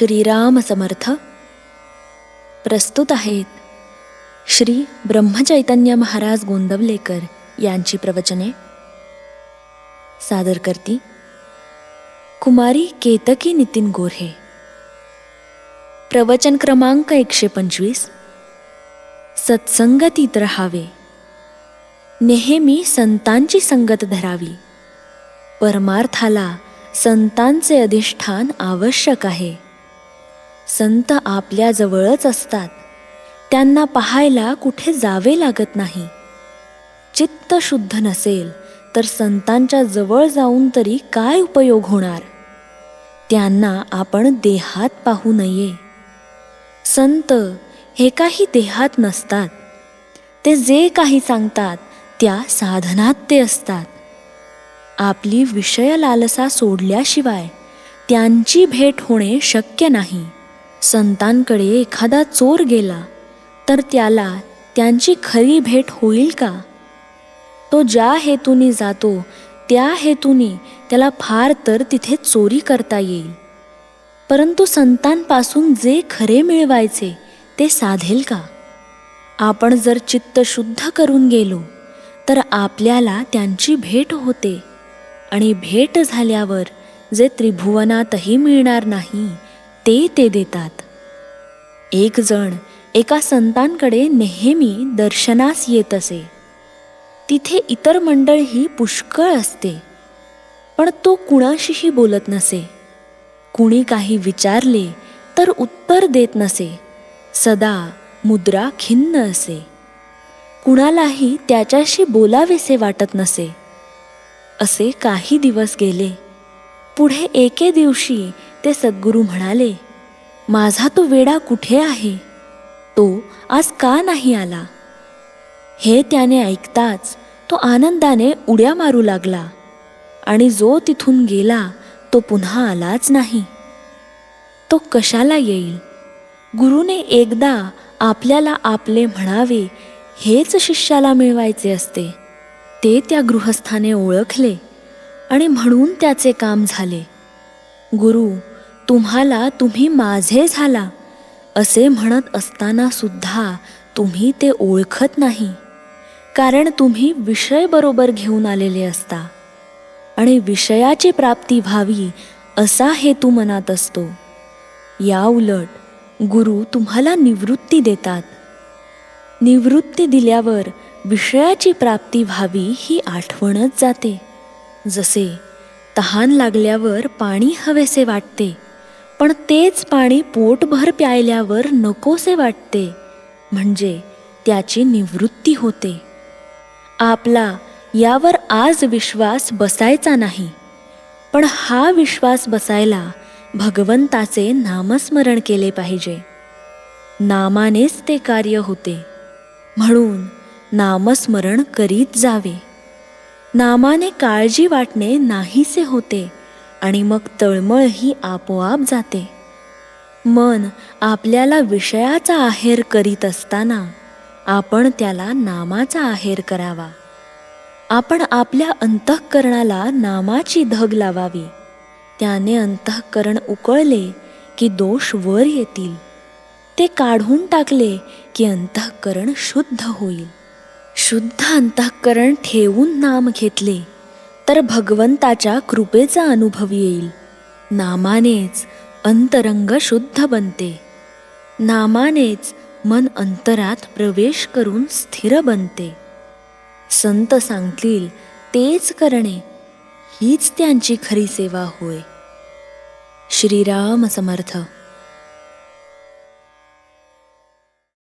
श्रीराम समर्थ प्रस्तुत आहेत श्री ब्रह्मचैतन्य महाराज गोंदवलेकर यांची प्रवचने. सादर करती कुमारी केतकी नितीन गोऱ्हे. प्रवचन क्रमांक एकशे पंचवीस. सत्संगतीत रहावे. नेहमी संतांची संगत धरावी. परमार्थाला संतांचे अधिष्ठान आवश्यक आहे. संत आपल्या जवळच असतात. त्यांना पाहायला कुठे जावे लागत नाही. चित्त शुद्ध नसेल तर संतांच्या जवळ जाऊन तरी काय उपयोग होणार? त्यांना आपण देहात पाहू नये. संत हे काही देहात नसतात. ते जे काही सांगतात त्या साधनात ते असतात. आपली विषय लालसा सोडल्याशिवाय त्यांची भेट होणे शक्य नाही. संतांकडे एखादा चोर गेला तर त्याला त्यांची खरी भेट होईल का? तो ज्या हेतूने जातो त्या हेतूने त्याला फार तर तिथे चोरी करता येईल. परंतु संतांपासून जे खरे मिळवायचे ते साधेल का? आपण जर चित्त शुद्ध करून गेलो तर आपल्याला त्यांची भेट होते. आणि भेट झाल्यावर जे त्रिभुवनातही मिळणार नाही ते ते देतात. एक जण एका संतांकडे नेहमी दर्शनास येत असे. तिथे इतर मंडळही पुष्कळ असते. पण तो कुणाशीही बोलत नसे. कुणी काही विचारले तर उत्तर देत नसे. सदा मुद्रा खिन्न असे. कुणालाही त्याच्याशी बोलावेसे वाटत नसे. असे काही दिवस गेले. पुढे एके दिवशी ते सद्गुरू म्हणाले माझा तो वेडा कुठे आहे? तो आज का नाही आला? हे त्याने ऐकताच तो आनंदाने उड्या मारू लागला आणि जो तिथून गेला तो पुन्हा आलाच नाही. तो कशाला येईल? गुरुने एकदा आपल्याला आपले म्हणावे हेच शिष्याला मिळवायचे असते. ते त्या गृहस्थाने ओळखले आणि म्हणून त्याचे काम झाले. गुरु तुम्हाला तुम्ही माझे झाला असे म्हणत असताना सुद्धा तुम्ही ते ओळखत नाही. कारण तुम्ही विषय बरोबर घेऊन आलेले असता. आणि विषयाची प्राप्ती व्हावी असा हेतू मनात असतो. या उलट गुरु तुम्हाला निवृत्ती देतात. निवृत्ती दिल्यावर विषयाची प्राप्ती व्हावी ही आठवणच जाते. जसे तहान लागल्यावर पाणी हवेसे वाटते. पण तेच पाणी पोटभर प्यायल्यावर नकोसे वाटते. म्हणजे त्याची निवृत्ती होते. आपला यावर आज विश्वास बसायचा नाही. पण हा विश्वास बसायला भगवंताचे नामस्मरण केले पाहिजे. नामानेच ते कार्य होते. म्हणून नामस्मरण करीत जावे. नामाने काळजी वाटणे नाहीसे होते. आणि मग तळमळ ही आपोआप जाते. मन आपल्याला विषयाचा आहेर करीत असताना आपण त्याला नामाचा आहेर करावा. आपण आपल्या अंतःकरणाला नामाची धग लावावी. त्याने अंतःकरण उकळले की दोष वर येतील. ते काढून टाकले की अंतःकरण शुद्ध होईल. शुद्ध अंतःकरण ठेवून नाम घेतले. तर भगवंताच्या कृपेचा अनुभव येईल. नामानेच अंतरंग शुद्ध बनते. नामानेच मन अंतरात प्रवेश करून स्थिर बनते. संत सांगतील तेच करणे हीच त्यांची खरी सेवा होय. श्रीराम समर्थ.